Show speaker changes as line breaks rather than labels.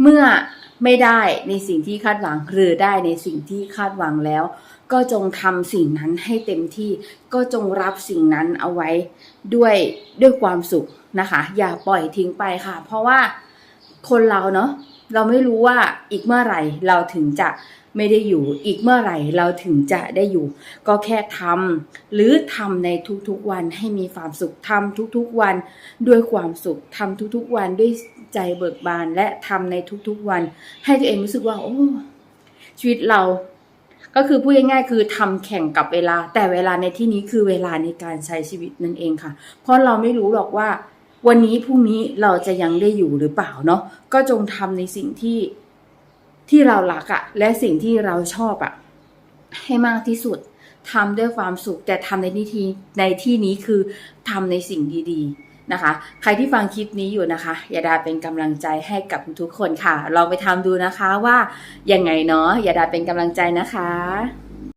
เมื่อไม่ได้ในสิ่งที่คาดหวังหรือได้ในสิ่งที่คาดหวังแล้ว ก็จงทำสิ่งนั้นให้เต็มที่ ก็จงรับสิ่งนั้นเอาไว้ด้วยด้วยความสุขนะคะ อย่าปล่อยทิ้งไปค่ะ เพราะว่าคนเราเนาะเราไม่รู้ว่าอีกเมื่อไหร่เราถึงจะ ไม่ได้อยู่อีกเมื่อไหร่เราถึงจะได้อยู่ ก็แค่ทำหรือทำในทุกๆวันให้มีความสุขทำทุกๆวัน ด้วยความสุขทำทุกๆวันด้วยใจเบิกบานและทำในทุกๆวัน ให้ตัวเองรู้สึกว่าโอ้ชีวิตเราก็คือพูดง่ายๆคือทำแข่งกับเวลา แต่เวลาในที่นี้คือเวลาในการใช้ชีวิตนั่นเองค่ะ เพราะเราไม่รู้หรอกว่า วันนี้พรุ่งนี้เราจะยังได้อยู่หรือเปล่าเนาะก็จงทำในสิ่งที่ ที่เรารักอะและสิ่งที่เราชอบอะให้มากที่สุดทำด้วยความสุขแต่ทำในที่ที่ในที่นี้คือทำในสิ่งดีๆนะคะ ใครที่ฟังคลิปนี้อยู่นะคะอย่าดาเป็นกำลังใจให้กับทุกคนค่ะ ลองไปทำดูนะคะว่ายังไงเนาะอย่าดาเป็นกำลังใจนะคะ